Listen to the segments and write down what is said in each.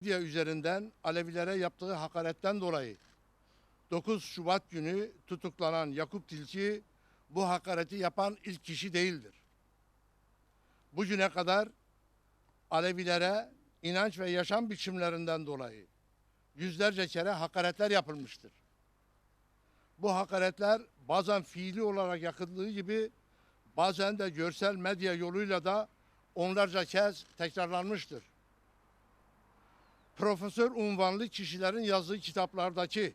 medya üzerinden Alevilere yaptığı hakaretten dolayı 9 Şubat günü tutuklanan Yakup Tilki bu hakareti yapan ilk kişi değildir. Bugüne kadar Alevilere inanç ve yaşam biçimlerinden dolayı yüzlerce kere hakaretler yapılmıştır. Bu hakaretler bazen fiili olarak yakınlığı gibi bazen de görsel medya yoluyla da onlarca kez tekrarlanmıştır. Profesör unvanlı kişilerin yazdığı kitaplardaki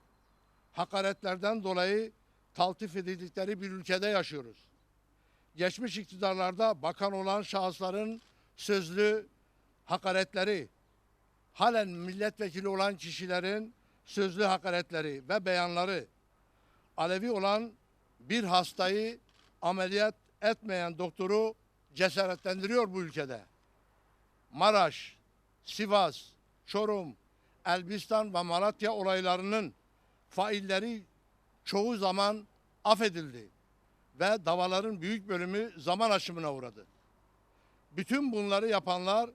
hakaretlerden dolayı taltif edildikleri bir ülkede yaşıyoruz. Geçmiş iktidarlarda bakan olan şahısların sözlü hakaretleri, halen milletvekili olan kişilerin sözlü hakaretleri ve beyanları, Alevi olan bir hastayı ameliyat etmeyen doktoru cesaretlendiriyor bu ülkede. Maraş, Sivas, Çorum, Elbistan ve Malatya olaylarının failleri çoğu zaman affedildi ve davaların büyük bölümü zaman aşımına uğradı. Bütün bunları yapanlar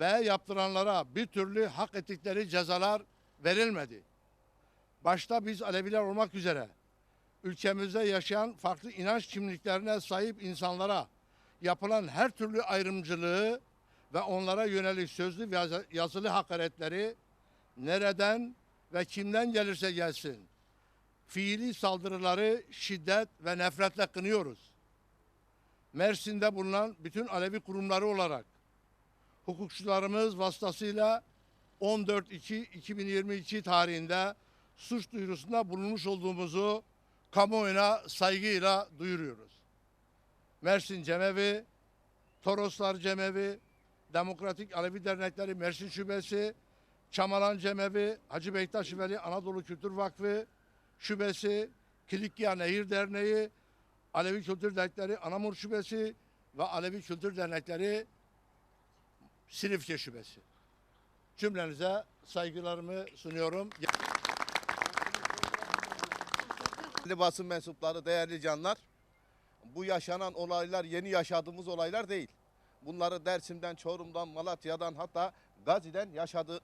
ve yaptıranlara bir türlü hak ettikleri cezalar verilmedi. Başta biz Aleviler olmak üzere ülkemizde yaşayan farklı inanç kimliklerine sahip insanlara yapılan her türlü ayrımcılığı ve onlara yönelik sözlü ve yazılı hakaretleri nereden ve kimden gelirse gelsin fiili saldırıları şiddet ve nefretle kınıyoruz. Mersin'de bulunan bütün Alevi kurumları olarak hukukçularımız vasıtasıyla 14-2-2022 tarihinde suç duyurusunda bulunmuş olduğumuzu kamuoyuna saygıyla duyuruyoruz. Mersin Cemevi, Toroslar Cemevi, Demokratik Alevi Dernekleri Mersin Şubesi, Çamalan Cemevi, Hacı Bektaş Veli Anadolu Kültür Vakfı Şubesi, Kilikya Nehir Derneği, Alevi Kültür Dernekleri Anamur Şubesi ve Alevi Kültür Dernekleri Silifke Şubesi. Cümlenize saygılarımı sunuyorum. Değerli basın mensupları, değerli canlar. Bu yaşanan olaylar yeni yaşadığımız olaylar değil. Bunları Dersim'den, Çorum'dan, Malatya'dan hatta Gazi'den yaşadığı,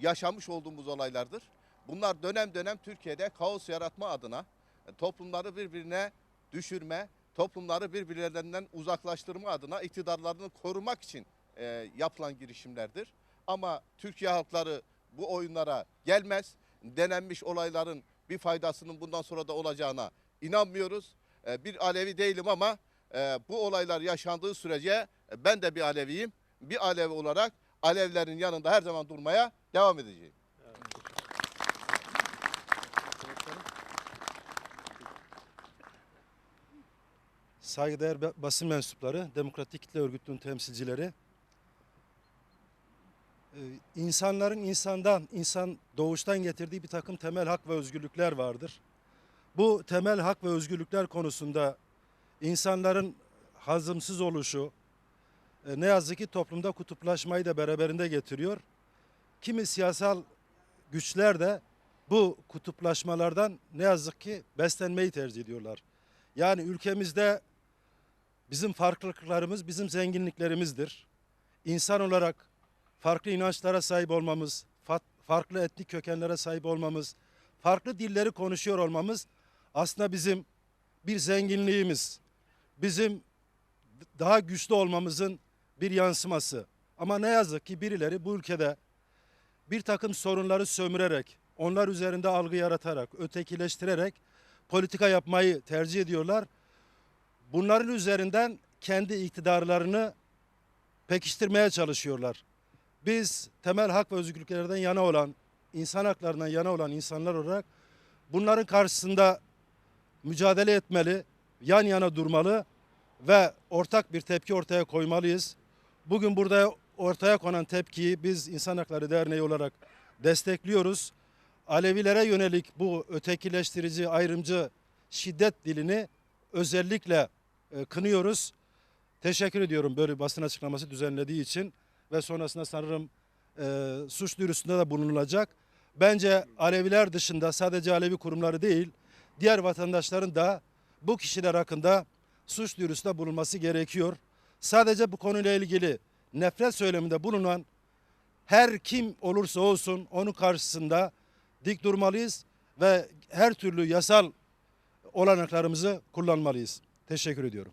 yaşamış olduğumuz olaylardır. Bunlar dönem dönem Türkiye'de kaos yaratma adına e, toplumları birbirine düşürme, toplumları birbirlerinden uzaklaştırma adına iktidarlarını korumak için e, yapılan girişimlerdir. Ama Türkiye halkları bu oyunlara gelmez. Denenmiş olayların bir faydasının bundan sonra da olacağına inanmıyoruz. E, bir Alevi değilim ama e, bu olaylar yaşandığı sürece ben de bir Aleviyim. Bir Alevi olarak Alevlerin yanında her zaman durmaya devam edeceğim. saygıdeğer ba- basın mensupları, Demokratik Kitle Örgütü'nün temsilcileri, Ee, insanların insandan, insan doğuştan getirdiği bir takım temel hak ve özgürlükler vardır. Bu temel hak ve özgürlükler konusunda insanların hazımsız oluşu e, ne yazık ki toplumda kutuplaşmayı da beraberinde getiriyor. Kimi siyasal güçler de bu kutuplaşmalardan ne yazık ki beslenmeyi tercih ediyorlar. Yani ülkemizde bizim farklılıklarımız bizim zenginliklerimizdir. İnsan olarak farklı inançlara sahip olmamız, fa- farklı etnik kökenlere sahip olmamız, farklı dilleri konuşuyor olmamız aslında bizim bir zenginliğimiz. Bizim daha güçlü olmamızın bir yansıması. Ama ne yazık ki birileri bu ülkede bir takım sorunları sömürerek, onlar üzerinde algı yaratarak, ötekileştirerek politika yapmayı tercih ediyorlar. Bunların üzerinden kendi iktidarlarını pekiştirmeye çalışıyorlar. Biz temel hak ve özgürlüklerden yana olan, insan haklarından yana olan insanlar olarak bunların karşısında mücadele etmeli, yan yana durmalı ve ortak bir tepki ortaya koymalıyız. Bugün burada ortaya konan tepkiyi biz İnsan Hakları Derneği olarak destekliyoruz. Alevilere yönelik bu ötekileştirici, ayrımcı şiddet dilini özellikle e, kınıyoruz. Teşekkür ediyorum böyle basın açıklaması düzenlediği için ve sonrasında sanırım e, suç duyurusunda da bulunulacak. Bence Aleviler dışında sadece Alevi kurumları değil, diğer vatandaşların da bu kişiler hakkında suç duyurusunda bulunması gerekiyor. Sadece bu konuyla ilgili nefret söyleminde bulunan her kim olursa olsun onun karşısında dik durmalıyız ve her türlü yasal olanaklarımızı kullanmalıyız. Teşekkür ediyorum.